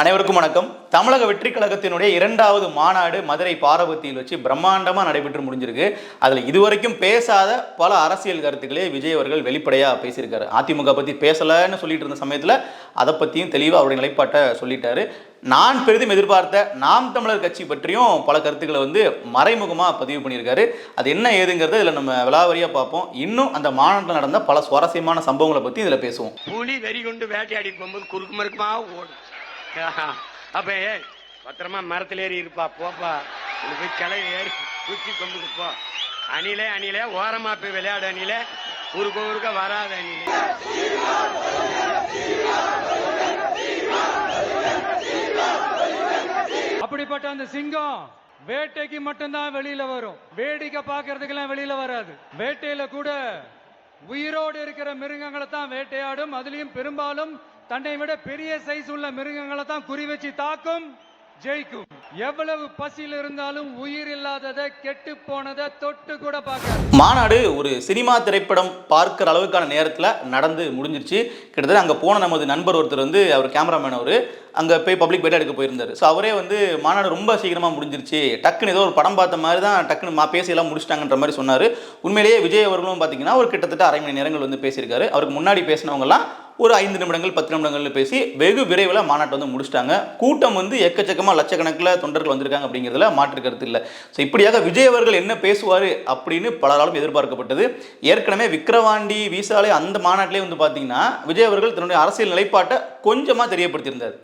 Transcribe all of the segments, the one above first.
அனைவருக்கும் வணக்கம். தமிழக வெற்றி கழகத்தினுடைய இரண்டாவது மாநாடு மதுரை பாரபத்தியில் வச்சு பிரம்மாண்டமா நடைபெற்று முடிஞ்சிருக்கு. அதுல இதுவரைக்கும் பேசாத பல அரசியல் கருத்துக்களே விஜய் அவர்கள் வெளிப்படையா பேசியிருக்காரு. அதிமுக பத்தி பேசலன்னு சொல்லிட்டு இருந்த சமயத்துல அதை பத்தியும் தெளிவா அவருடைய நிலைப்பாட்டை சொல்லிட்டாரு. நான் பெரிதும் எதிர்பார்த்த நாம் தமிழர் கட்சி பற்றியும் பல கருத்துக்களை வந்து மறைமுகமாக பதிவு பண்ணியிருக்காரு. அது என்ன ஏதுங்கிறது இதில் நம்ம விலாவரியாக பார்ப்போம். இன்னும் அந்த மாநாட்டில் நடந்த பல சுவாரஸ்யமான சம்பவங்களை பற்றி இதில் பேசுவோம். புலி வெறி கொண்டு வேட்டையாடி போகும்போது குறுக்கு மறுக்குமா ஓடும். அப்ப ஏ பத்திரமா மரத்துல ஏறி இருப்பா போப்பா. போய் கிளை ஏறி குச்சி கொம்புக்கு போ. அணிலே அணிலே ஓரமா போய் விளையாடு அணிலே. ஊருக்கு ஊருக்க வராது அணிலே. அப்படிப்பட்ட அந்த சிங்கம் வேட்டைக்கு மட்டும்தான் வெளியில வரும். வேடிக்கை பார்க்கறதுக்கெல்லாம் வெளியில வராது. வேட்டையில கூட உயிரோடு இருக்கிற மிருகங்களை தான் வேட்டையாடும். அதுலயும் பெரும்பாலும் தன்னை விட பெரிய சைஸ் உள்ள மிருகங்களை தான் குறி வச்சு தாக்கும் ஜெயிக்கும். எவ்வளவு பசியில் இருந்தாலும் உயிர் இல்லாததை கெட்டு போனதை தொட்டு கூட பார்க்க மாநாடு ஒரு சினிமா திரைப்படம் பார்க்குற அளவுக்கான நேரத்தில் நடந்து முடிஞ்சிருச்சு. கிட்டத்தட்ட அங்கே போன நமது நண்பர் ஒருத்தர் வந்து அவர் கேமராமேன் அவர் அங்கே போய் பப்ளிக் பேட்டா எடுக்க போயிருந்தார். ஸோ அவரே வந்து மாநாடு ரொம்ப சீக்கிரமாக முடிஞ்சிருச்சு. டக்குன்னு ஏதோ ஒரு படம் பார்த்த மாதிரி தான் டக்குன்னு மா பேசியெல்லாம் முடிச்சிட்டாங்கன்ற மாதிரி சொன்னார். உண்மையிலேயே விஜய் அவர்களும் பார்த்தீங்கன்னா ஒரு கிட்டத்தட்ட அரை மணி நேரங்கள் வந்து பேசியிருக்காரு. அவருக்கு முன்னாடி பேசினவங்கலாம் ஒரு ஐந்து நிமிடங்கள் பத்து நிமிடங்கள்னு பேசி வெகு விரைவில் மாநாட்டை வந்து முடிச்சிட்டாங்க. கூட்டம் வந்து எக்கச்சக்கமாக லட்சக்கணக்கில் தொண்டர்கள் வந்திருக்காங்க அப்படிங்கிறதுல மாற்று கருத்து இல்லை. ஸோ இப்படியாக விஜய் அவர்கள் என்ன பேசுவார் அப்படின்னு பலராலும் எதிர்பார்க்கப்பட்டது. ஏற்கனவே விக்ரவாண்டி வீசாலை அந்த மாநாட்டிலே வந்து பார்த்தீங்கன்னா விஜய் அவர்கள் தன்னுடைய அரசியல் நிலைப்பாட்டை கொஞ்சமாக தெரியப்படுத்தியிருந்தார்.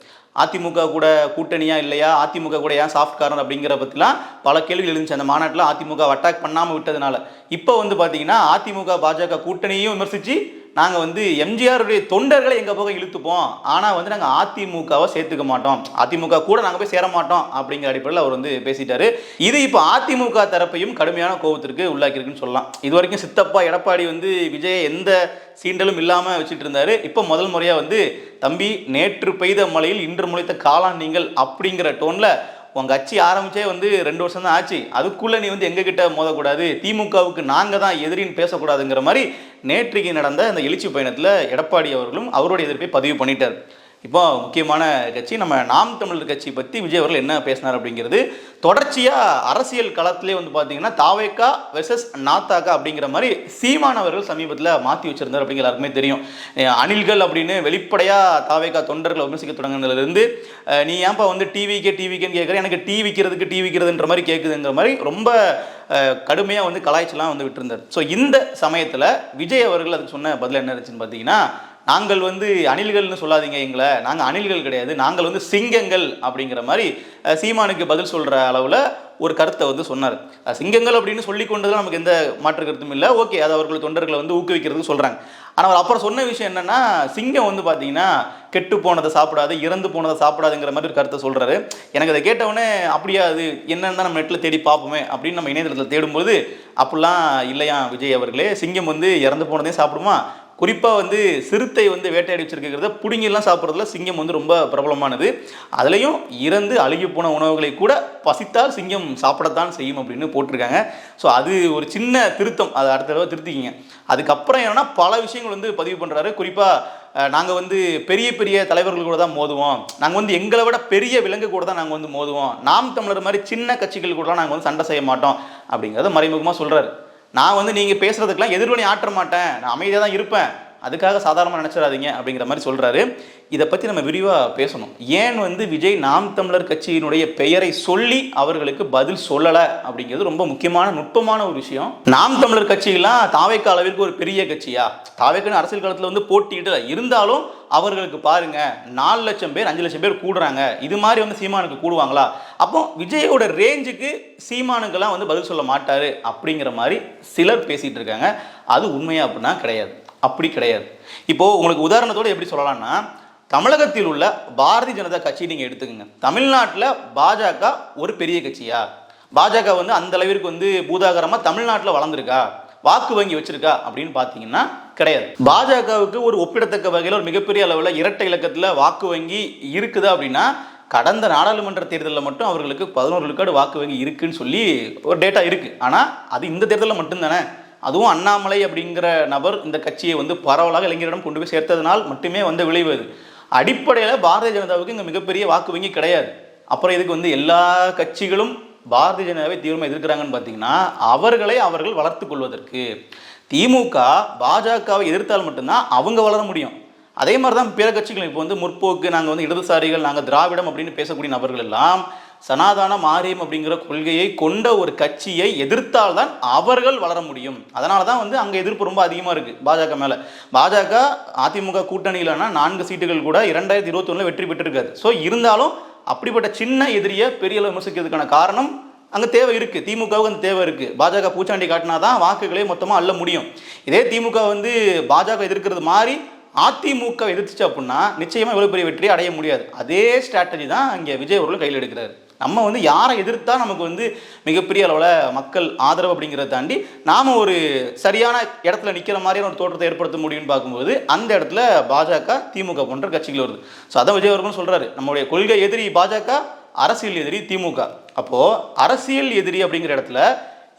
அதிமுக கூட கூட்டணியா இல்லையா? அதிமுக கூட ஏன் சாஃப்ட் கார்னர் அப்படிங்கிற பற்றிலாம் பல கேள்விகள் இருந்துச்சு அந்த மாநாட்டில் அதிமுக அட்டாக் பண்ணாமல் விட்டதுனால. இப்போ வந்து பார்த்தீங்கன்னா அதிமுக பாஜக கூட்டணியையும் விமர்சித்து நாங்கள் வந்து எம்ஜிஆருடைய தொண்டர்களை எங்கள் பக்கம் இழுத்துப்போம். ஆனால் வந்து நாங்கள் அதிமுகவை சேர்த்துக்க மாட்டோம். அதிமுக கூட நாங்கள் போய் சேர மாட்டோம் அப்படிங்கிற அடிப்படையில் அவர் வந்து பேசிட்டாரு. இது இப்போ அதிமுக தரப்பையும் கடுமையான கோபத்திற்கு உள்ளாக்கியிருக்குன்னு சொல்லலாம். இது வரைக்கும் சித்தப்பா எடப்பாடி வந்து விஜய் எந்த சீண்டலும் இல்லாமல் வச்சுட்டு இருந்தாரு. இப்போ முதல் முறையாக வந்து தம்பி நேற்று பெய்த மழையில் இன்று முளைத்த காளான் நீங்கள் அப்படிங்கிற டோனில் உன் கட்சி ஆரம்பிச்சே வந்து ரெண்டு வருஷம் தான் ஆச்சு. அதுக்குள்ளே நீ வந்து எங்ககிட்ட மோதக்கூடாது. திமுகவுக்கு நாங்கள் தான் எதிரின்னு பேசக்கூடாதுங்கிற மாதிரி நேற்றுக்கு நடந்த அந்த எழுச்சி பயணத்தில் எடப்பாடி அவர்களும் அவருடைய எதிர்ப்பை பதிவு பண்ணிட்டார். இப்போ முக்கியமான கட்சி நம்ம நாம் தமிழர் கட்சி பற்றி விஜய் அவர்கள் என்ன பேசினார் அப்படிங்கிறது தொடர்ச்சியாக அரசியல் களத்திலே வந்து பார்த்தீங்கன்னா தாவேக்கா வெர்சஸ் நாத்தாக்கா அப்படிங்கிற மாதிரி சீமானவர்கள் சமீபத்தில் மாற்றி வச்சிருந்தார் அப்படிங்கிற எல்லாருக்குமே தெரியும். அணில்கள் அப்படின்னு வெளிப்படையாக தாவேக்கா தொண்டர்களை விமர்சிக்க தொடங்கினதுலேருந்து நீ ஏன்பா வந்து டிவிக்கே டிவிக்கேன்னு கேட்குற எனக்கு டீ விற்கிறதுக்கு டீ விற்கிறதுன்ற மாதிரி கேட்குதுங்கிற மாதிரி ரொம்ப கடுமையாக வந்து கலாய்ச்சலாம் வந்து விட்டுருந்தார். ஸோ இந்த சமயத்தில் விஜய் அவர்கள் அதுக்கு சொன்ன பதில் என்ன இருந்துச்சுன்னு பார்த்தீங்கன்னா நாங்கள் வந்து அணில்கள்னு சொல்லாதீங்க எங்களை. நாங்கள் அணில்கள் கிடையாது. நாங்கள் வந்து சிங்கங்கள் அப்படிங்கிற மாதிரி சீமானுக்கு பதில் சொல்கிற அளவில் ஒரு கருத்தை வந்து சொன்னார். சிங்கங்கள் அப்படின்னு சொல்லி கொண்டதில் நமக்கு எந்த மாற்று கருத்தும் இல்லை. ஓகே அது அவர்கள் தொண்டர்களை வந்து ஊக்குவிக்கிறதுக்கு சொல்கிறாங்க ஆனால் அவர் அப்புறம் சொன்ன விஷயம் என்னன்னா சிங்கம் வந்து பார்த்தீங்கன்னா கெட்டு போனதை சாப்பிடாது இறந்து போனதை சாப்பிடாதுங்கிற மாதிரி ஒரு கருத்தை சொல்கிறாரு எனக்கு அதை கேட்டவுடனே அப்படியா அது என்னன்னு நம்ம நெட்டில் தேடி பார்ப்போமே அப்படின்னு நம்ம இணையதளத்தில் தேடும்போது அப்படிலாம் இல்லையா விஜய் அவர்களே? சிங்கம் வந்து இறந்து போனதையும் சாப்பிடுமா? குறிப்பாக வந்து சிறுத்தை வந்து வேட்டையாடி வச்சிருக்கிறத புடுங்கிலாம் சாப்பிட்றதுல சிங்கம் வந்து ரொம்ப பிரபலமானது. அதுலேயும் இறந்து அழுகி போன உணவுகளை கூட பசித்தால் சிங்கம் சாப்பிடத்தான் செய்யும் அப்படின்னு போட்டிருக்காங்க. ஸோ அது ஒரு சின்ன திருத்தம். அதை அடுத்த தடவை திருத்திக்கிங்க. அதுக்கப்புறம் என்னென்னா பல விஷயங்கள் வந்து பதிவு பண்ணுறாரு குறிப்பாக நாங்கள் வந்து பெரிய பெரிய தலைவர்கள் கூட தான் மோதுவோம். நாங்கள் வந்து எங்களை விட பெரிய விலங்கு கூட தான் நாங்கள் வந்து மோதுவோம். நாம் தமிழர் மாதிரி சின்ன கட்சிகள் கூட நாங்கள் வந்து சண்டை செய்ய மாட்டோம் அப்படிங்கிறத மறைமுகமாக சொல்கிறாரு நான் வந்து நீங்கள் பேசுகிறதுக்கெல்லாம் எதிர்வணி ஆற்ற மாட்டேன் நான் அமைதியாக தான் இருப்பேன். அதுக்காக சாதாரணமாக நினச்சிடாதீங்க அப்படிங்கிற மாதிரி சொல்கிறாரு இதை பற்றி நம்ம விரிவாக பேசணும். ஏன் வந்து விஜய் நாம் தமிழர் கட்சியினுடைய பெயரை சொல்லி அவர்களுக்கு பதில் சொல்லலை அப்படிங்கிறது ரொம்ப முக்கியமான நுட்பமான ஒரு விஷயம். நாம் தமிழர் கட்சியெல்லாம் தாவைக்க அளவிற்கு ஒரு பெரிய கட்சியா? தாவைக்குன்னு அரசியல் காலத்தில் வந்து போட்டிட்டு இருந்தாலும் அவர்களுக்கு பாருங்க நாலு லட்சம் பேர் அஞ்சு லட்சம் பேர் கூடுறாங்க. இது மாதிரி வந்து சீமானுக்கு கூடுவாங்களா? அப்போ விஜயோட ரேஞ்சுக்கு சீமானுக்கெல்லாம் வந்து பதில் சொல்ல மாட்டாரு அப்படிங்கிற மாதிரி சிலர் பேசிட்டு இருக்காங்க. அது உண்மையா அப்படின்னா கிடையாது. அப்படி கிடையாது. இப்போது உங்களுக்கு உதாரணத்தோட எப்படி சொல்லலாம்னா தமிழகத்தில் உள்ள பாரதிய ஜனதா கட்சி நீங்கள் எடுத்துக்கோங்க. தமிழ்நாட்டில் பாஜக ஒரு பெரிய கட்சியா? பாஜக வந்து அந்த அளவிற்கு வந்து பூதாகரமாக தமிழ்நாட்டில் வளர்ந்துருக்கா? வாக்கு வங்கி வச்சிருக்கா? அப்படின்னு பார்த்தீங்கன்னா கிடையாது. பாஜகவுக்கு ஒரு ஒப்பிடத்தக்க வகையில் ஒரு மிகப்பெரிய அளவில் இரட்டை இலக்கத்தில் வாக்கு வங்கி இருக்குதா அப்படின்னா கடந்த நாடாளுமன்ற தேர்தலில் மட்டும் அவர்களுக்கு பதினோரு விழுக்காடு வாக்கு வங்கி இருக்குன்னு சொல்லி ஒரு டேட்டா இருக்குது ஆனால் அது இந்த தேர்தலில் மட்டும்தானே? அதுவும் அண்ணாமலை அப்படிங்கிற நபர் இந்த கட்சியை வந்து பரவலாக இளைஞரிடம் கொண்டு போய் சேர்த்ததனால் மட்டுமே வந்து விளைவு அது. அடிப்படையில் பாரதிய ஜனதாவுக்கு இங்கே மிகப்பெரிய வாக்கு வங்கி கிடையாது. அப்புறம் இதுக்கு வந்து எல்லா கட்சிகளும் பாரதிய ஜனதாவை தீவிரமாக எதிர்க்கிறாங்கன்னு பார்த்தீங்கன்னா அவர்களை அவர்கள் வளர்த்து கொள்வதற்கு திமுக பாஜகவை எதிர்த்தால் மட்டும்தான் அவங்க வளர முடியும். அதே மாதிரி தான் பிற கட்சிகள் இப்போ வந்து முற்போக்கு நாங்கள் வந்து இடதுசாரிகள் நாங்கள் திராவிடம் அப்படின்னு பேசக்கூடிய நபர்கள் எல்லாம் சனாதான மாரியம் அப்படிங்கிற கொள்கையை கொண்ட ஒரு கட்சியை எதிர்த்தால் தான் அவர்கள் வளர முடியும். அதனால தான் வந்து அங்கே எதிர்ப்பு ரொம்ப அதிகமாக இருக்குது பாஜக மேலே. பாஜக அதிமுக கூட்டணியிலனா நான்கு சீட்டுகள் கூட இரண்டாயிரத்தி இருபத்தொன்னில் வெற்றி பெற்றிருக்காரு ஸோ இருந்தாலும் அப்படிப்பட்ட சின்ன எதிரியை பெரிய அளவு விமர்சிக்கிறதுக்கான காரணம் அங்கே தேவை இருக்குது திமுகவுக்கு அந்த தேவை இருக்குது பாஜக பூச்சாண்டி காட்டினா தான் வாக்குகளே மொத்தமாக அள்ள முடியும். இதே திமுக வந்து பாஜக எதிர்க்கிறது மாதிரி அதிமுக எதிர்த்துச்சு அப்படின்னா நிச்சயமாக இவ்வளோ பெரிய வெற்றியை அடைய முடியாது. அதே ஸ்ட்ராட்டஜி தான் இங்கே விஜய் அவர்கள் கையில் எடுக்கிறாரு. நம்ம வந்து யாரை எதிர்த்தா நமக்கு வந்து மிகப்பெரிய அளவில் மக்கள் ஆதரவு அப்படிங்கிறத தாண்டி நாம் ஒரு சரியான இடத்துல நிற்கிற மாதிரியான ஒரு தோற்றத்தை ஏற்படுத்த முடியும்னு பார்க்கும்போது அந்த இடத்துல பாஜக திமுக போன்ற கட்சிகள் வருது. ஸோ அதை விஜய் அவர்களும் சொல்கிறாரு நம்மளுடைய கொள்கை எதிரி பாஜக அரசியல் எதிரி திமுக. அப்போது அரசியல் எதிரி அப்படிங்கிற இடத்துல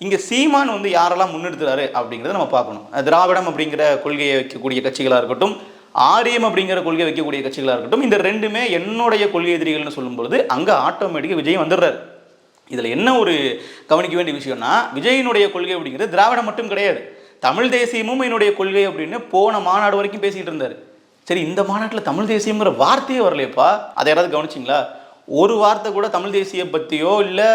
இங்கே சீமான் வந்து யாரெல்லாம் முன்னெடுத்துறாரு அப்படிங்கிறத நம்ம பார்க்கணும். திராவிடம் அப்படிங்கிற கொள்கையை வைக்கக்கூடிய கட்சிகளாக இருக்கட்டும் ஆரியம் அப்படிங்கிற கொள்கை வைக்கக்கூடிய கட்சிகளாக இருக்கட்டும் இந்த ரெண்டுமே என்னுடைய கொள்கை எதிரிகள்னு சொல்லும்பொழுது அங்கே ஆட்டோமேட்டிக்காக விஜய் வந்துடுறாரு. இதில் என்ன ஒரு கவனிக்க வேண்டிய விஷயம்னா விஜயினுடைய கொள்கை அப்படிங்கிறது திராவிடம் மட்டும் கிடையாது. தமிழ் தேசியமும் என்னுடைய கொள்கை அப்படின்னு போன மாநாடு வரைக்கும் பேசிகிட்டு இருந்தார். சரி இந்த மாநாட்டில் தமிழ் தேசியங்கிற வார்த்தையே வரலையப்பா? அதை யாராவது கவனிச்சிங்களா? ஒரு வார்த்தை கூட தமிழ் தேசிய பற்றியோ இல்லை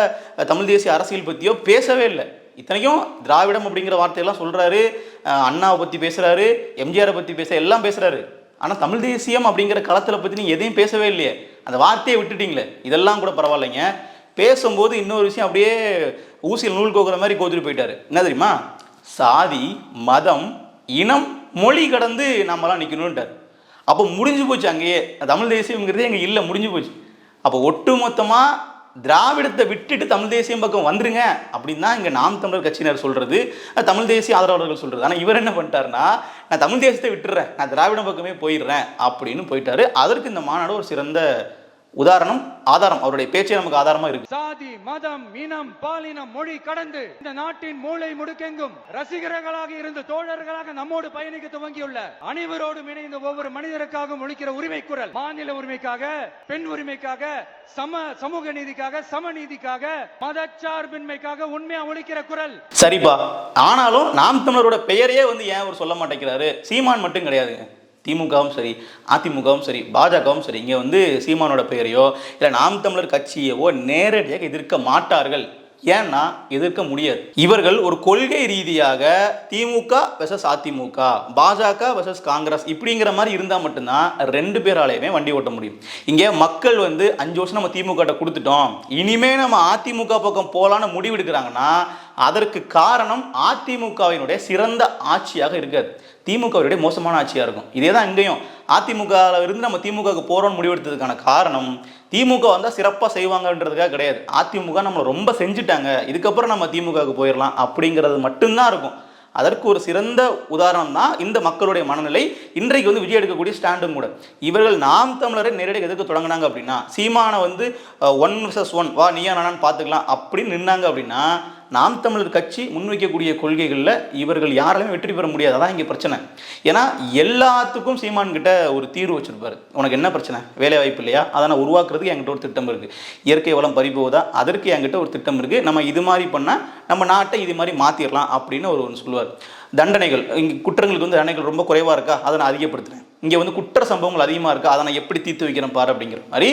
தமிழ் தேசிய அரசியல் பற்றியோ பேசவே இல்லை. இத்தனைக்கும் திராவிடம் அப்படிங்கிற வார்த்தையெல்லாம் சொல்கிறாரு அண்ணாவை பற்றி பேசுகிறாரு எம்ஜிஆரை பற்றி பேச எல்லாம் பேசுகிறாரு ஆனால் தமிழ் தேசியம் அப்படிங்கிற களத்தில் பற்றி நீங்கள் எதையும் பேசவே இல்லையே. அந்த வார்த்தையை விட்டுட்டீங்களே. இதெல்லாம் கூட பரவாயில்லைங்க. பேசும்போது இன்னொரு விஷயம் அப்படியே ஊசியில் நூல் கோக்குற மாதிரி கோத்துட்டு போயிட்டாரு. என்ன தெரியுமா? சாதி மதம் இனம் மொழி கடந்து நம்மலாம் நிற்கணுன்ட்டார் அப்போ முடிஞ்சு போச்சு அங்கேயே. தமிழ் தேசியம்ங்கிறதே அங்கே இல்லை முடிஞ்சு போச்சு. அப்போ ஒட்டுமொத்தமாக திராவிடத்தை விட்டுட்டு தமிழ் தேசியம் பக்கம் வந்துருங்க அப்படின்னு தான் இங்கே நாம் தமிழர் கட்சியினர் சொல்கிறது தமிழ் தேசிய ஆதரவாளர்கள் சொல்கிறது ஆனால் இவர் என்ன பண்ணிட்டாருன்னா நான் தமிழ் தேசியத்தை விட்டுறேன். நான் திராவிடம் பக்கமே போயிடுறேன். அப்படின்னு போயிட்டாரு. அதற்கு இந்த மாநாடு ஒரு சிறந்த உதாரணம் ஆதாரம் அவருடைய பேச்சே நமக்கு ஆதாரமாக இருக்கு. சாதி மதம் இனம் பாலினம் மொழி கடந்து இந்த நாட்டின் மூளை முடுக்கெங்கும் ரசிகர்களாக இருந்து தோழர்களாக நம்மோடு பயணிக்க துவங்கியுள்ள அனைவரோடும் இணைந்த ஒவ்வொரு மனிதருக்காகவும் ஒழிக்கிற உரிமை குரல் மாநில உரிமைக்காக பெண் உரிமைக்காக சம சமூக நீதிக்காக சமநீதிக்காக மதச்சார்பின்மைக்காக உண்மையா ஒழிக்கிற குரல். சரிப்பா. ஆனாலும் நாம் தமிழரோட பெயரையே வந்து ஏன் அவர் சொல்ல மாட்டேங்கிறாரு? சீமான் மட்டும் கிடையாதுங்க. திமுகவும் சரி அதிமுகவும் சரி பாஜகவும் சரி இங்கே வந்து சீமானோட பெயரையோ இல்லை நாம் தமிழர் கட்சியவோ நேரடியாக எதிர்க்க மாட்டார்கள். ஏன்னா எதிர்க்க முடியாது. இவர்கள் ஒரு கொள்கை ரீதியாக திமுக வெசஸ் அதிமுக பாஜக வெசஸ் காங்கிரஸ் இப்படிங்கிற மாதிரி இருந்தால் மட்டும்தான் ரெண்டு பேராலையுமே வண்டி ஓட்ட முடியும். இங்கே மக்கள் வந்து அஞ்சு வருஷம் நம்ம திமுக கொடுத்துட்டோம். இனிமே நம்ம அதிமுக பக்கம் போகலான்னு முடிவெடுக்கிறாங்கன்னா அதற்கு காரணம் அதிமுகவினுடைய சிறந்த ஆட்சியாக இருக்காது. திமுகவுடைய மோசமான ஆட்சியாக இருக்கும். இதே தான் இங்கேயும். அதிமுகவில் இருந்து நம்ம திமுகவுக்கு போகிறோம்னு முடிவெடுத்ததுக்கான காரணம் திமுக வந்தால் சிறப்பாக செய்வாங்கன்றதுக்காக கிடையாது. அதிமுக நம்மளை ரொம்ப செஞ்சுட்டாங்க. இதுக்கப்புறம் நம்ம திமுகவுக்கு போயிடலாம் அப்படிங்கிறது மட்டும்தான் இருக்கும். அதற்கு ஒரு சிறந்த உதாரணம் தான் இந்த மக்களுடைய மனநிலை. இன்றைக்கு வந்து விஜய் எடுக்கக்கூடிய ஸ்டாண்டும் கூட. இவர்கள் நாம் தமிழரை நேரடியாக எதுக்கு தொடங்கினாங்க அப்படின்னா சீமானை வந்து ஒன் விசஸ் ஒன் வா நீயா நானான்னு பார்த்துக்கலாம் அப்படின்னு நின்னாங்க அப்படின்னா நாம் தமிழர் கட்சி முன்வைக்கக்கூடிய கொள்கைகளில் இவர்கள் யாராலையும் வெற்றி பெற முடியாது. அதான் இங்கே பிரச்சனை. ஏன்னா எல்லாத்துக்கும் சீமான் கிட்ட ஒரு தீர்வு வச்சுருப்பார். உனக்கு என்ன பிரச்சனை? வேலை வாய்ப்பு இல்லையா? அதை நான் உருவாக்குறதுக்கு என்கிட்ட ஒரு திட்டம் இருக்குது இயற்கை வளம் பறிபோதா அதற்கு என்கிட்ட ஒரு திட்டம் இருக்குது நம்ம இது மாதிரி பண்ணால் நம்ம நாட்டை இது மாதிரி மாற்றிடலாம் அப்படின்னு ஒரு ஒன்று சொல்லுவார். தண்டனைகள். இங்கே குற்றங்களுக்கு வந்து தண்டனைகள் ரொம்ப குறைவாக இருக்கா? அதை நான் அதிகப்படுத்துறேன். இங்கே வந்து குற்ற சம்பவங்கள் அதிகமாக இருக்குது அதை நான் எப்படி தீர்த்து வைக்கிறேன் பாரு அப்படிங்கிற மாதிரி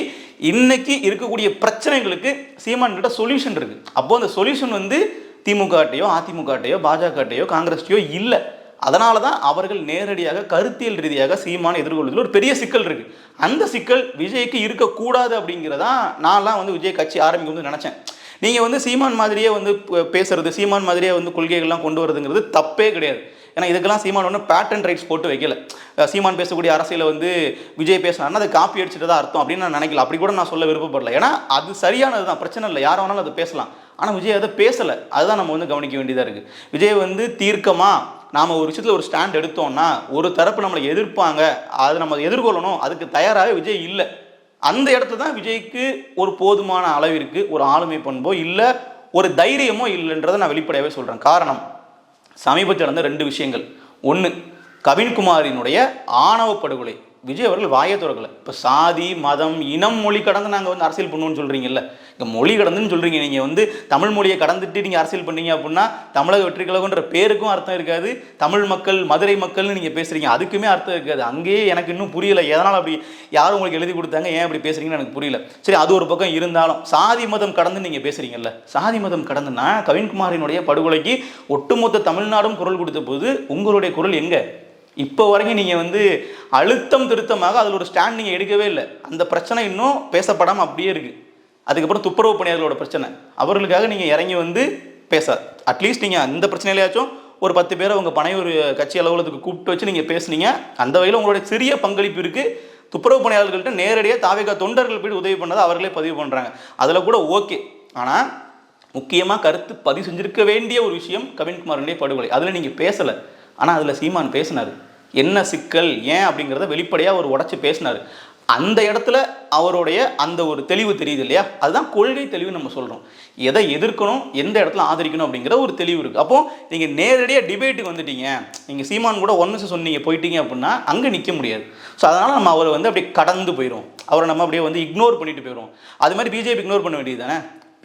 இன்னைக்கு இருக்கக்கூடிய பிரச்சனைகளுக்கு சீமான் கிட்ட சொல்யூஷன் இருக்குது அப்போது அந்த சொல்யூஷன் வந்து திமுகட்டையோ அதிமுகட்டையோ பாஜகட்டையோ காங்கிரஸ்டையோ இல்லை. அதனால தான் அவர்கள் நேரடியாக கருத்தியல் ரீதியாக சீமான எதிர்கொள்வதில் ஒரு பெரிய சிக்கல் இருக்குது அந்த சிக்கல் விஜய்க்கு இருக்கக்கூடாது அப்படிங்கிறதா நான்லாம் வந்து விஜய் கட்சி ஆரம்பிக்கும் வந்து நினச்சேன். நீங்கள் வந்து சீமான் மாதிரியே வந்து பேசுறது சீமான் மாதிரியே வந்து கொள்கைகள்லாம் கொண்டு வரதுங்கிறது தப்பே கிடையாது. ஏன்னா இதுக்கெல்லாம் சீமான் ஒன்றும் பேட்டன் ரைட்ஸ் போட்டு வைக்கல. சீமான் பேசக்கூடிய அரசியல் வந்து விஜய் பேசினாருன்னா அதை காப்பி அடிச்சுட்டு தான் அர்த்தம் அப்படின்னு நான் நினைக்கல. அப்படி கூட நான் சொல்ல விருப்பப்படல. ஏன்னா அது சரியானது தான் பிரச்சனை இல்லை. யார் வேணாலும் அதை பேசலாம். ஆனால் விஜய் அதை பேசலை. அதுதான் நம்ம வந்து கவனிக்க வேண்டியதாக இருக்குது விஜய் வந்து தீர்க்கமாக நாம் ஒரு விஷயத்தில் ஒரு ஸ்டாண்ட் எடுத்தோம்னா ஒரு தரப்பு நம்மளை எதிர்ப்பாங்க. அதை நம்ம எதிர்கொள்ளணும். அதுக்கு தயாராகவே விஜய் இல்லை. அந்த இடத்துல தான் விஜய்க்கு ஒரு போதுமான அளவிற்கு ஒரு ஆளுமை பண்போ இல்லை ஒரு தைரியமோ இல்லைன்றதை நான் வெளிப்படையாகவே சொல்கிறேன் காரணம் சமீபத்தில் நடந்த ரெண்டு விஷயங்கள். ஒன்று கவின்குமாரினுடைய ஆணவ படுகொலை விஜய் அவர்கள் வாயை திறக்கல. இப்போ சாதி மதம் இனம் மொழி கடந்து நாங்கள் வந்து அரசியல் பண்ணுவோம்னு சொல்கிறீங்கல்ல இங்கே மொழி கடந்துன்னு சொல்கிறீங்க நீங்கள் வந்து தமிழ் மொழியை கடந்துட்டு நீங்கள் அரசியல் பண்ணீங்க அப்படின்னா தமிழக வெற்றி கழகன்ற பேருக்கும் அர்த்தம் இருக்காது. தமிழ் மக்கள் மதுரை மக்கள்னு நீங்கள் பேசுகிறீங்க அதுக்குமே அர்த்தம் இருக்காது. அங்கேயே எனக்கு இன்னும் புரியலை. எதனால் அப்படி யாரும் உங்களுக்கு எழுதி கொடுத்தாங்க? ஏன் அப்படி பேசுகிறீங்கன்னு எனக்கு புரியல. சரி அது ஒரு பக்கம் இருந்தாலும் சாதி மதம் கடந்து நீங்கள் பேசுகிறீங்கல்ல சாதி மதம் கடந்துன்னா கவின்குமாரினுடைய படுகொலைக்கு ஒட்டுமொத்த தமிழ்நாடும் குரல் கொடுத்த போது உங்களுடைய குரல் எங்கே? இப்போ வரைக்கும் நீங்கள் வந்து அழுத்தம் திருத்தமாக அதில் ஒரு ஸ்டாண்ட் நீங்கள் எடுக்கவே இல்லை. அந்த பிரச்சனை இன்னும் பேசப்படாமல் அப்படியே இருக்குது அதுக்கப்புறம் துப்புரவு பணியாளர்களோட பிரச்சனை. அவர்களுக்காக நீங்கள் இறங்கி வந்து பேச அட்லீஸ்ட் நீங்கள் அந்த பிரச்சனையிலையாச்சும் ஒரு பத்து பேரை உங்கள் பனையூர் கட்சி அலுவலகத்துக்கு கூப்பிட்டு வச்சு நீங்கள் பேசுனீங்க. அந்த வகையில் உங்களுடைய சிறிய பங்களிப்பு இருக்குது துப்புரவு பணியாளர்கள்ட்ட நேரடியாக தாவேகா தொண்டர்கள் போய் உதவி பண்ணதை அவர்களே பதிவு பண்ணுறாங்க அதில் கூட ஓகே. ஆனால் முக்கியமாக கருத்து பதிவு செஞ்சிருக்க வேண்டிய ஒரு விஷயம் கவின்குமாரனுடைய படுகொலை. அதில் நீங்கள் பேசலை. ஆனால் அதில் சீமான் பேசினார். என்ன சிக்கல் ஏன் அப்படிங்கிறத வெளிப்படையாக அவர் உடச்சி பேசினார். அந்த இடத்துல அவருடைய அந்த ஒரு தெளிவு தெரியுது இல்லையா? அதுதான் கொள்கை தெளிவு நம்ம சொல்கிறோம் எதை எதிர்க்கணும் எந்த இடத்துல ஆதரிக்கணும் அப்படிங்கிற ஒரு தெளிவு இருக்குது அப்போது நீங்கள் நேரடியாக டிபேட்டுக்கு வந்துட்டீங்க. நீங்கள் சீமான் கூட ஒன்று சொன்னீங்க போயிட்டீங்க அப்படின்னா அங்கே நிற்க முடியாது. ஸோ அதனால் நம்ம அவரை வந்து அப்படியே கடந்து போயிடும் அவரை நம்ம அப்படியே வந்து இக்னோர் பண்ணிட்டு போயிடும் அது மாதிரி பிஜேபி இக்னோர் பண்ண வேண்டியது தானே?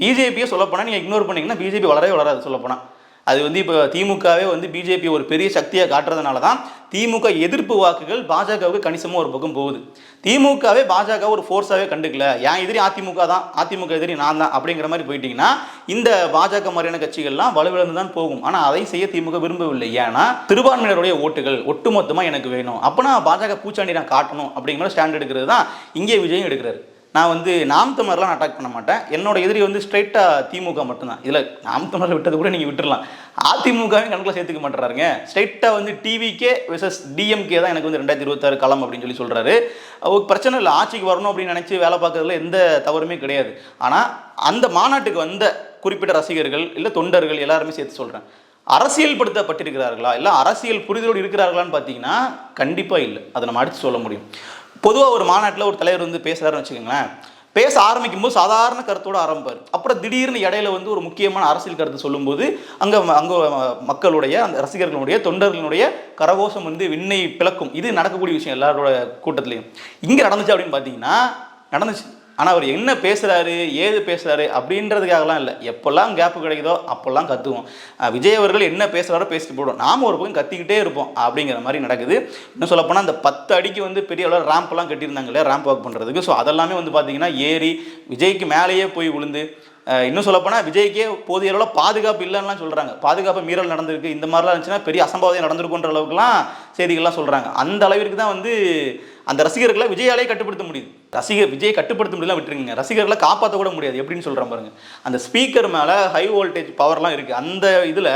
பிஜேபியை சொல்லப்போனால் நீங்கள் இக்னோர் பண்ணிங்கன்னா பிஜேபி வளரவே வளராது சொல்லப்போனால் அது வந்து இப்போ திமுகவே வந்து பிஜேபி ஒரு பெரிய சக்தியாக காட்டுறதுனால தான் திமுக எதிர்ப்பு வாக்குகள் பாஜகவுக்கு கணிசமாக ஒரு பக்கம் போகுது. திமுகவே பாஜக ஒரு ஃபோர்ஸாகவே கண்டுக்கல. என் எதிரி அதிமுக தான். அதிமுக எதிரி நான் தான் அப்படிங்கிற மாதிரி போயிட்டீங்கன்னா இந்த பாஜக மாதிரியான கட்சிகள்லாம் வலுவிழந்து தான் போகும். ஆனால் அதை செய்ய திமுக விரும்பவில்லை. ஏன்னா சிறுபான்மையினருடைய ஓட்டுகள் ஒட்டுமொத்தமாக எனக்கு வேணும். அப்போனா பாஜக பூச்சாண்டி நான் காட்டணும் அப்படிங்கிற ஸ்டாண்ட் எடுக்கிறது தான் இங்கே விஜயம் எடுக்கிறாரு. நான் வந்து நாம் தமிழர்லாம் அட்டாக் பண்ண மாட்டேன். என்னோட எதிரி வந்து ஸ்ட்ரைட்டாக திமுக மட்டும்தான். இதில் நாம் தமிழர் விட்டது கூட நீங்கள் விட்டுடலாம் அதிமுகவே கணக்கில் சேர்த்துக்க மாட்டுறாருங்க. ஸ்ட்ரைட்டாக வந்து டிவிக்கே விசஸ் டிஎம்கே தான் எனக்கு வந்து ரெண்டாயிரத்தி இருபத்தாறு களம் அப்படின்னு சொல்லி சொல்கிறாரு ஒரு பிரச்சனை இல்லை. ஆட்சிக்கு வரணும் அப்படின்னு நினச்சி வேலை பார்க்கறதுல எந்த தவறுமே கிடையாது. ஆனால் அந்த மாநாட்டுக்கு வந்த குறிப்பிட்ட ரசிகர்கள் இல்லை தொண்டர்கள் எல்லாருமே சேர்த்து சொல்கிறேன் அரசியல் படுத்தப்பட்டிருக்கிறார்களா இல்லை அரசியல் புரிதலோடு இருக்கிறார்களான்னு பார்த்தீங்கன்னா கண்டிப்பாக இல்லை. அதை நம்ம அடித்து சொல்ல முடியும். பொதுவாக ஒரு மாநாட்டில் ஒரு தலைவர் வந்து பேசுகிறாருன்னு வச்சுக்கோங்களேன். பேச ஆரம்பிக்கும் போது சாதாரண கருத்தோட ஆரம்பிப்பார். அப்புறம் திடீர்னு இடையில வந்து ஒரு முக்கியமான அரசியல் கருத்து சொல்லும்போது அங்கே அங்கே மக்களுடைய அந்த ரசிகர்களுடைய தொண்டர்களுடைய கரகோஷம் வந்து விண்ணை பிளக்கும். இது நடக்கக்கூடிய விஷயம் எல்லாரோட கூட்டத்திலையும். இங்கே நடந்துச்சு அப்படின்னு பார்த்தீங்கன்னா நடந்துச்சு. ஆனால் அவர் என்ன பேசுகிறாரு ஏது பேசுகிறாரு அப்படின்றதுக்காகலாம் இல்லை. எப்போல்லாம் கேப்பு கிடைக்குதோ அப்போல்லாம் கத்துவோம். விஜய் அவர்கள் என்ன பேசுகிறாரோ பேசிட்டு போடுவோம் நாம ஒரு பக்கம் கத்திக்கிட்டே இருப்போம் அப்படிங்கிற மாதிரி நடக்குது. இன்னும் சொல்லப்போனால் அந்த பத்து அடிக்கு வந்து பெரிய அளவில் ரேம்ப்லாம் கட்டியிருந்தாங்க இல்லையா ரேம்ப் வாக் பண்ணுறதுக்கு ஸோ அதெல்லாமே வந்து பார்த்திங்கன்னா ஏறி விஜய்க்கு மேலேயே போய் விழுந்து இன்னும் சொல்லப்போனால் விஜய்க்கே போதிய அளவில் பாதுகாப்பு இல்லைன்னுலாம் சொல்கிறாங்க பாதுகாப்பு மீறல் நடந்திருக்கு. இந்த மாதிரிலாம் இருந்துச்சுன்னா பெரிய அசம்பாவிதம் நடந்திருக்குன்ற அளவுக்குலாம் செய்திகள்லாம் சொல்கிறாங்க அந்த அளவிற்கு தான் வந்து அந்த ரசிகர்களை விஜயாலே கட்டுப்படுத்த முடியுது. ரசிகர் விஜயை கட்டுப்படுத்த முடியல விட்டுருங்க. ரசிகர்களை காப்பாற்ற கூட முடியாது. எப்படின்னு சொல்கிறேன் பாருங்க. அந்த ஸ்பீக்கர் மேலே ஹை வோல்டேஜ் பவர்லாம் இருக்குது அந்த இதில்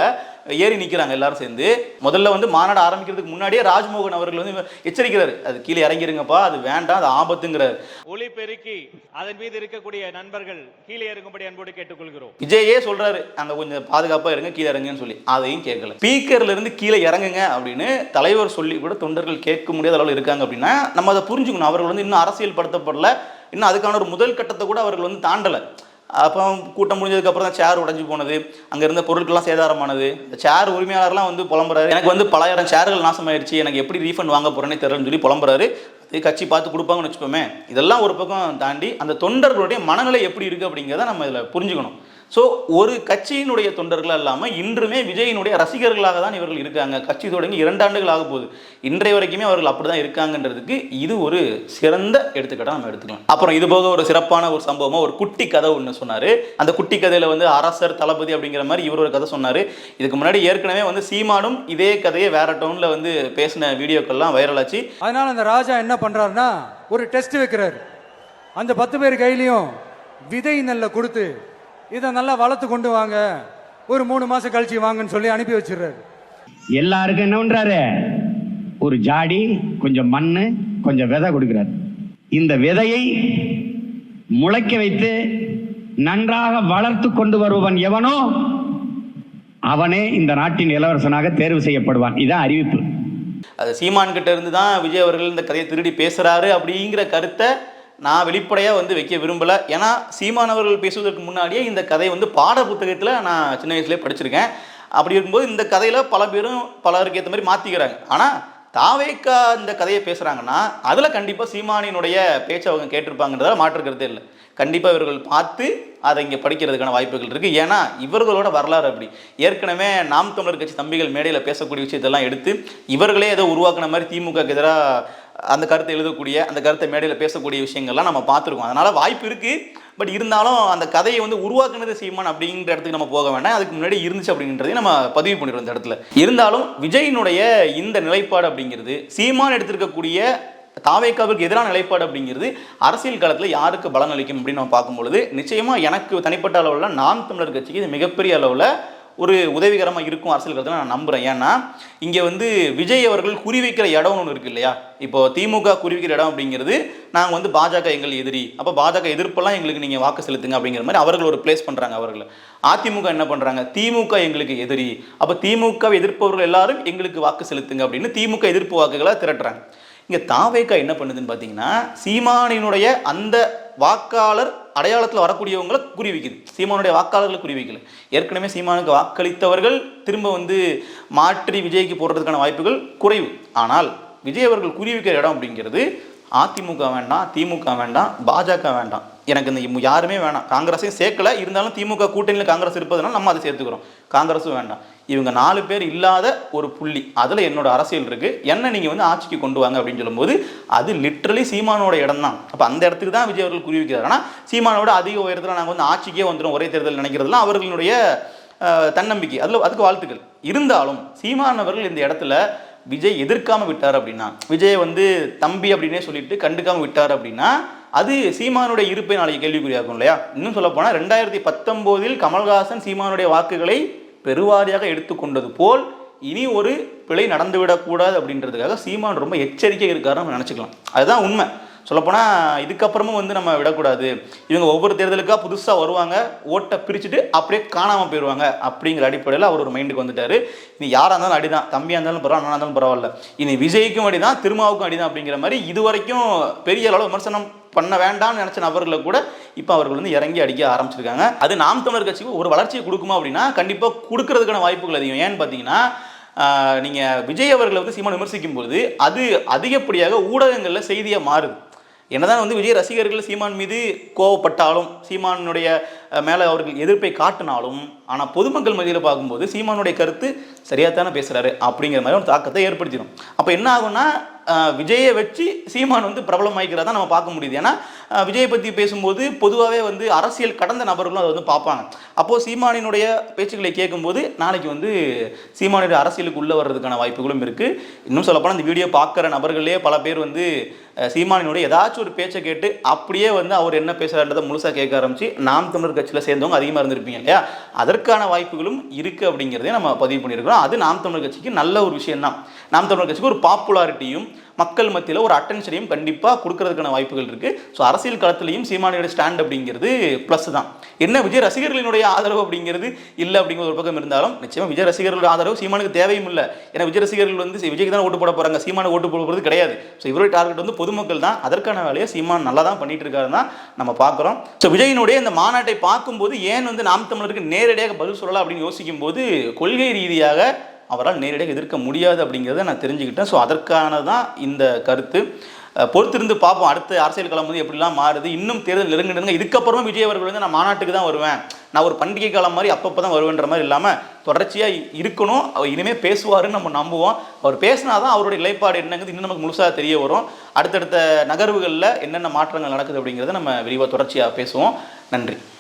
ஏறி நிற்கிறாங்க எல்லாரும் சேர்ந்து. முதல்ல வந்து மாநாடு ஆரம்பிக்கிறதுக்கு முன்னாடியே ராஜ்மோகன் அவர்கள் வந்து எச்சரிக்கிறாரு. அது கீழே இறங்கிருங்கப்பா அது வேண்டாம் அது ஆபத்துங்கிறாரு. ஒளி பெருக்கி அதன் மீது இருக்கக்கூடிய நண்பர்கள் கீழே இறங்கும்படி அன்போடு கேட்டுக்கொள்கிறோம். விஜயே சொல்றாரு அங்க கொஞ்சம் பாதுகாப்பா இருங்க கீழே இறங்குன்னு சொல்லி. அதையும் கேட்கல. ஸ்பீக்கர்ல இருந்து கீழே இறங்குங்க அப்படின்னு தலைவர் சொல்லி கூட தொண்டர்கள் கேட்க முடியாத அளவில் இருக்காங்க அப்படின்னா நம்ம அதை புரிஞ்சுக்கணும். அவர்கள் வந்து இன்னும் அரசியல் படுத்தப்படல இன்னும் அதுக்கான ஒரு முதல் கட்டத்தை கூட அவர்கள் வந்து தாண்டலை. அப்போ கூட்டம் முடிஞ்சதுக்கப்புறம் தான் சேர் உடஞ்சி போனது. அங்கே இருந்த பொருட்கள்லாம் சேதாரமானது. இந்த சேர் உரிமையாளர்லாம் வந்து புலம்புறாரு. எனக்கு வந்து பலாயிரம் சேர்கள் நாசமாயிருச்சு. எனக்கு எப்படி ரீஃபண்ட் வாங்க போகிறேன்னு தெரியலன்னு சொல்லி புலம்புறாரு. அது கட்சி பார்த்து கொடுப்பாங்கன்னு வச்சுப்போமே இதெல்லாம் ஒரு பக்கம் தாண்டி அந்த தொண்டர்களுடைய மனநிலை எப்படி இருக்குது அப்படிங்கிறத நம்ம இதில் புரிஞ்சுக்கணும். ஸோ ஒரு கட்சியினுடைய தொண்டர்களாக இல்லாமல் இன்றுமே விஜயினுடைய ரசிகர்களாக தான் இவர்கள் இருக்காங்க. கட்சி தொடங்கி இரண்டு ஆண்டுகள் ஆக போகுது. இன்றைய வரைக்குமே அவர்கள் அப்படி தான் இருக்காங்கன்றதுக்கு இது ஒரு சிறந்த எடுத்துக்காட்டாக நம்ம எடுத்துக்கலாம். அப்புறம் இது போக ஒரு சிறப்பான ஒரு சம்பவமாக ஒரு குட்டி கதை ஒன்று சொன்னார். அந்த குட்டி கதையில் வந்து அரசர் தளபதி அப்படிங்கிற மாதிரி இவர் ஒரு கதை சொன்னார். இதுக்கு முன்னாடி ஏற்கனவே வந்து சீமானும் இதே கதையை வேற டவுனில் வந்து பேசின வீடியோக்கள்லாம் வைரல் ஆச்சு. அதனால அந்த ராஜா என்ன பண்ணுறாருன்னா ஒரு டெஸ்ட் வைக்கிறார். அந்த பத்து பேர் கையிலையும் விதை நெல்லை கொடுத்து இதை நல்லா வளர்த்து கொண்டு வாங்க. ஒரு மூணு மாசம் கழிச்சு வாங்கன்னு சொல்லி அனுப்பி வச்சிடுறாரு. எல்லாருக்கும் என்ன பண்றாரு? ஒரு ஜாடி கொஞ்சம் மண்ணு கொஞ்சம் விதை கொடுக்கிறார். இந்த விதையை முளைக்க வைத்து நன்றாக வளர்த்து கொண்டு வருபவன் எவனோ அவனே இந்த நாட்டின் இளவரசனாக தேர்வு செய்யப்படுவான். இதான் அறிவிப்பு. அது சீமான் கிட்ட இருந்து தான் விஜய் அவர்கள் இந்த கதையை திருடி பேசுறாரு அப்படிங்கிற கருத்தை நான் வெளிப்படையாக வந்து வைக்க விரும்பலை. ஏன்னா சீமானவர்கள் பேசுவதற்கு முன்னாடியே இந்த கதை வந்து பாட புத்தகத்தில் நான் சின்ன வயசுலேயே படிச்சிருக்கேன். அப்படி இருக்கும்போது இந்த கதையில் பல பேரும் பலருக்கு ஏற்ற மாதிரி மாற்றிக்கிறாங்க ஆனால் தாவேக்கா இந்த கதையை பேசுகிறாங்கன்னா அதில் கண்டிப்பாக சீமானினுடைய பேச்சை அவங்க கேட்டிருப்பாங்கன்றதால மாற்றுக்கிறதே இல்லை. கண்டிப்பாக இவர்கள் பார்த்து அதை இங்கே படிக்கிறதுக்கான வாய்ப்புகள் இருக்குது ஏன்னா இவர்களோட வரலாறு அப்படி. ஏற்கனவே நாம் தமிழர் கட்சி தம்பிகள் மேடையில் பேசக்கூடிய விஷயத்தெல்லாம் எடுத்து இவர்களே ஏதோ உருவாக்குன மாதிரி திமுக எதிராக அந்த கருத்தை எழுதக்கூடிய அந்த கருத்தை மேடையில் பேசக்கூடிய விஷயங்கள்லாம் நம்ம பார்த்துருக்கோம். அதனால் வாய்ப்பு இருக்குது பட் இருந்தாலும் அந்த கதையை வந்து உருவாக்குனது சீமான் அப்படிங்கிற இடத்துக்கு நம்ம போக வேண்டாம். அதுக்கு முன்னாடி இருந்துச்சு அப்படின்றதையும் நம்ம பதிவு பண்ணிடுறோம் இந்த இடத்துல. இருந்தாலும் விஜயினுடைய இந்த நிலைப்பாடு அப்படிங்கிறது சீமான் எடுத்திருக்கக்கூடிய தாவேக்காவுக்கு எதிரான நிலைப்பாடு அப்படிங்கிறது அரசியல் காலத்தில் யாருக்கு பலன் அளிக்கும் அப்படின்னு நம்ம பார்க்கும்பொழுது நிச்சயமாக எனக்கு தனிப்பட்ட அளவில் நாம் தமிழர் கட்சிக்கு இது மிகப்பெரிய அளவில் ஒரு உதவிகரமாக இருக்கும் அரசியல் கருத்தை நான் நம்புகிறேன் ஏன்னா இங்கே வந்து விஜய் அவர்கள் குறிவைக்கிற இடம்னு இடம் ஒன்று இருக்குது இல்லையா? இப்போ திமுக குறிவைக்கிற இடம் அப்படிங்கிறது நாங்கள் வந்து பாஜக எங்கள் எதிரி. அப்போ பாஜக எதிர்ப்பெல்லாம் எங்களுக்கு நீங்கள் வாக்கு செலுத்துங்க அப்படிங்கிற மாதிரி அவர்கள் ஒரு பிளேஸ் பண்ணுறாங்க அவர்கள். அதிமுக என்ன பண்ணுறாங்க திமுக எங்களுக்கு எதிரி. அப்போ திமுக எதிர்ப்பவர்கள் எல்லாரும் எங்களுக்கு வாக்கு செலுத்துங்க அப்படின்னு திமுக எதிர்ப்பு வாக்குகளை திரட்டுறாங்க. இங்கே தாவேக்கா என்ன பண்ணுதுன்னு பார்த்தீங்கன்னா சீமானினுடைய அந்த வாக்காளர் அடையாளத்தில் வரக்கூடியவங்களை குறி வைக்குது சீமானுடைய வாக்காளர்களை குறி வைக்கல ஏற்கனவே சீமானுக்கு வாக்களித்தவர்கள் திரும்ப வந்து மாற்றி விஜய்க்கு போடுறதுக்கான வாய்ப்புகள் குறைவு. ஆனால் விஜய் அவர்கள் குறி வைக்கிற இடம் அப்படிங்கிறது அதிமுக வேண்டாம் திமுக வேண்டாம் பாஜக வேண்டாம். எனக்கு இந்த யாருமே வேணாம். காங்கிரஸையும் சேர்க்கல. இருந்தாலும் திமுக கூட்டணியில் காங்கிரஸ் இருப்பதனால நம்ம அதை சேர்த்துக்கிறோம். காங்கிரஸும் வேண்டாம். இவங்க நாலு பேர் இல்லாத ஒரு புள்ளி. அதில் என்னோட அரசியல் இருக்குது என்ன நீங்கள் வந்து ஆட்சிக்கு கொண்டு வாங்க அப்படின்னு சொல்லும்போது அது லிட்ரலி சீமானோட இடம் தான் அப்போ அந்த இடத்துக்கு தான் விஜய் அவர்கள் குறிவிக்கிறார். ஆனால் சீமானோட அதிக உயரத்தில் நாங்கள் வந்து ஆட்சிக்கே வந்துடும் ஒரே தேர்தல் நினைக்கிறதுலாம் அவர்களுடைய தன்னம்பிக்கை. அதில் அதுக்கு வாழ்த்துக்கள். இருந்தாலும் சீமானவர்கள் இந்த இடத்துல விஜய் எதிர்க்காம விட்டார் அப்படின்னா விஜய் வந்து தம்பி அப்படின்னே சொல்லிட்டு கண்டுக்காம விட்டார் அப்படின்னா அது சீமானுடைய இருப்பை நாளைக்கு கேள்விக்குறியாகும் இல்லையா? இன்னும் சொல்ல போனால் ரெண்டாயிரத்தி பத்தொம்போதில் கமல்ஹாசன் சீமானுடைய வாக்குகளை பெருவாரியாக எடுத்துக்கொண்டது போல் இனி ஒரு பிழை நடந்துவிடக்கூடாது அப்படின்றதுக்காக சீமான் ரொம்ப எச்சரிக்கை இருக்காரு நம்ம நினச்சிக்கலாம். அதுதான் உண்மை. சொல்லப்போனால் இதுக்கப்புறமும் வந்து நம்ம விடக்கூடாது. இவங்க ஒவ்வொரு தேர்தலுக்காக புதுசாக வருவாங்க ஓட்டை பிரிச்சுட்டு அப்படியே காணாமல் போயிடுவாங்க அப்படிங்கிற அடிப்படையில் அவர் ஒரு மைண்டுக்கு வந்துட்டாரு. இனி யாராக இருந்தாலும் அடிதான். தம்பியாக இருந்தாலும் பரவாயில்ல நானாக இருந்தாலும் பரவாயில்ல. இனி விஜய்க்கும் அடிதான் திருமாவுக்கும் அடிதான் அப்படிங்கிற மாதிரி இது வரைக்கும் பெரிய அளவு விமர்சனம் பண்ண வேண்டாம்னு நினச்ச நபர்களை கூட இப்போ அவர்கள் வந்து இறங்கி அடிக்க ஆரம்பிச்சிருக்காங்க. அது நாம் தமிழர் கட்சிக்கு ஒரு வளர்ச்சியை கொடுக்குமா அப்படின்னா கண்டிப்பாக கொடுக்கறதுக்கான வாய்ப்புகள் அதிகம். ஏன்னு பார்த்தீங்கன்னா நீங்கள் விஜய் அவர்களை வந்து சீமான் விமர்சிக்கும் பொழுது அது அதிகப்படியாக ஊடகங்களில் செய்தியாக மாறுது. என்னதான் வந்து விஜய் ரசிகர்கள் சீமான் மீது கோவப்பட்டாலும் சீமானுடைய மேலே அவர்கள் எதிர்ப்பை காட்டினாலும் ஆனால் பொதுமக்கள் மத்தியில் பார்க்கும்போது சீமானுடைய கருத்து சரியாகத்தானே பேசுகிறாரு அப்படிங்கிற மாதிரி ஒரு தாக்கத்தை ஏற்படுத்திடும். அப்போ என்ன ஆகும்னா விஜயை வச்சு சீமான் வந்து பிரபலமாய்க்கிறதா நம்ம பார்க்க முடியுது. ஏன்னா விஜயை பற்றி பேசும்போது பொதுவாகவே வந்து அரசியல் கடந்த நபர்களும் அதை வந்து பார்ப்பாங்க. அப்போது சீமானினுடைய பேச்சுக்களை கேட்கும்போது நாளைக்கு வந்து சீமானுடைய அரசியலுக்கு உள்ளே வர்றதுக்கான வாய்ப்புகளும் இருக்குது இன்னும் சொல்லப்போனால் இந்த வீடியோ பார்க்குற நபர்களே பல பேர் வந்து சீமானினுடைய ஏதாச்சும் ஒரு பேச்சை கேட்டு அப்படியே வந்து அவர் என்ன பேசுகிறான்றதை முழுசாக கேட்க ஆரம்பிச்சு நாம் தமிழர் கட்சியில் சேர்ந்தவங்க அதிகமாக இருந்திருப்பீங்க இல்லையா? அதற்கான வாய்ப்புகளும் இருக்குது அப்படிங்கிறதையும் நம்ம பதிவு பண்ணியிருக்கிறோம். அது நாம் தமிழர் கட்சிக்கு நல்ல ஒரு விஷயம் தான் நாம் தமிழர் கட்சிக்கு ஒரு பாப்புலாரிட்டியும் மக்கள் மத்தியில் ஒரு அட்டென்ஷனையும் கண்டிப்பாக கொடுக்கறதுக்கான வாய்ப்புகள் இருக்குது ஸோ அரசியல் களத்திலையும் சீமானியோட ஸ்டாண்ட் அப்படிங்கிறது ப்ளஸ் தான். என்ன விஜய் ரசிகர்களினுடைய ஆதரவு அப்படிங்கிறது இல்லை அப்படிங்கிற ஒரு பக்கம் இருந்தாலும் நிச்சயமாக விஜய் ரசிகர்களோட ஆதரவு சீமானுக்கு தேவையும் இல்லை. ஏன்னா விஜய் ரசிகர்கள் வந்து சி- விஜய்க்கு தான் ஓட்டு போட போகிறாங்க சீமான ஓட்டு போட போகிறது கிடையாது. ஸோ இவருடைய டார்கெட் வந்து பொதுமக்கள் தான். அதற்கான வேலையை சீமான் நல்லா தான் பண்ணிட்டு இருக்காருன்னு தான் நம்ம பார்க்குறோம். ஸோ விஜயினுடைய இந்த மாநாட்டை பார்க்கும்போது ஏன் வந்து நாம் தமிழருக்கு நேரடியாக பதில் சொல்லலாம் அப்படின்னு யோசிக்கும் போது கொள்கை ரீதியாக அவரால் நேரடியாக எதிர்க்க முடியாது அப்படிங்கிறத நான் தெரிஞ்சுக்கிட்டேன். ஸோ அதற்கான தான் இந்த கருத்து. பொறுத்திருந்து பார்ப்போம். அடுத்த அரசியல் களம் வந்து எப்படிலாம் மாறுது? இன்னும் தேர்தல் நெருங்கிடுங்க இதுக்கப்புறமா விஜய் அவர்கள் வந்து நான் மாநாட்டுக்கு தான் வருவேன். நான் ஒரு பண்டிகை காலம் மாதிரி அப்பப்போ தான் வருவேன்ற மாதிரி இல்லாமல் தொடர்ச்சியாக இருக்கணும். அவர் இனிமேல் பேசுவாருன்னு நம்ம நம்புவோம். அவர் பேசினா தான் அவருடைய நிலைப்பாடு என்னங்கிறது இன்னும் நமக்கு முழுசாக தெரிய வரும். அடுத்தடுத்த நகர்வுகளில் என்னென்ன மாற்றங்கள் நடக்குது அப்படிங்கிறத நம்ம விரிவாக தொடர்ச்சியாக பேசுவோம். நன்றி.